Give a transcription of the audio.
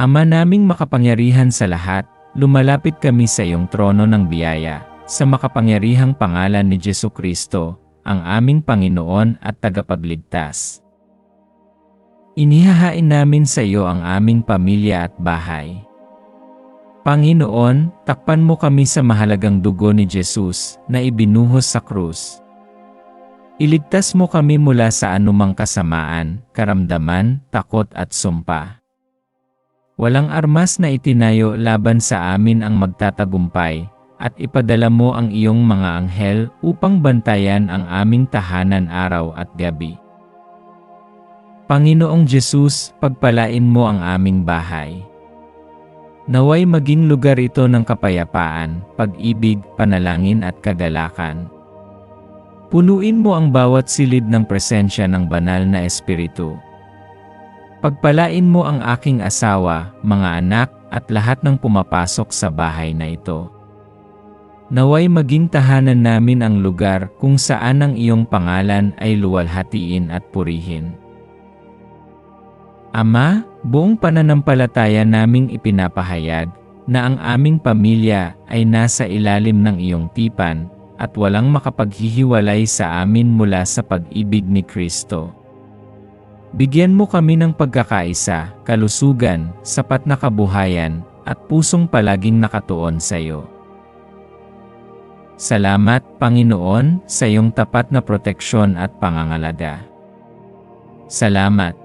Ama naming makapangyarihan sa lahat, lumalapit kami sa iyong trono ng biyaya, sa makapangyarihang pangalan ni Jesu Kristo, ang aming Panginoon at tagapagligtas. Inihahain namin sa iyo ang aming pamilya at bahay. Panginoon, takpan mo kami sa mahalagang dugo ni Jesus na ibinuhos sa krus. Iligtas mo kami mula sa anumang kasamaan, karamdaman, takot at sumpa. Walang armas na itinayo laban sa amin ang magtatagumpay, at ipadala mo ang iyong mga anghel upang bantayan ang aming tahanan araw at gabi. Panginoong Jesus, pagpalain mo ang aming bahay. Naway maging lugar ito ng kapayapaan, pag-ibig, panalangin at kagalakan. Punuin mo ang bawat silid ng presensya ng banal na espiritu. Pagpalain mo ang aking asawa, mga anak, at lahat ng pumapasok sa bahay na ito. Naway maging tahanan namin ang lugar kung saan ang iyong pangalan ay luwalhatiin at purihin. Ama, buong pananampalataya naming ipinapahayag na ang aming pamilya ay nasa ilalim ng iyong tipan at walang makapaghihiwalay sa amin mula sa pag-ibig ni Kristo. Bigyan mo kami ng pagkakaisa, kalusugan, sapat na kabuhayan, at pusong palaging nakatuon sa iyo. Salamat, Panginoon, sa iyong tapat na proteksyon at pangangalaga. Salamat.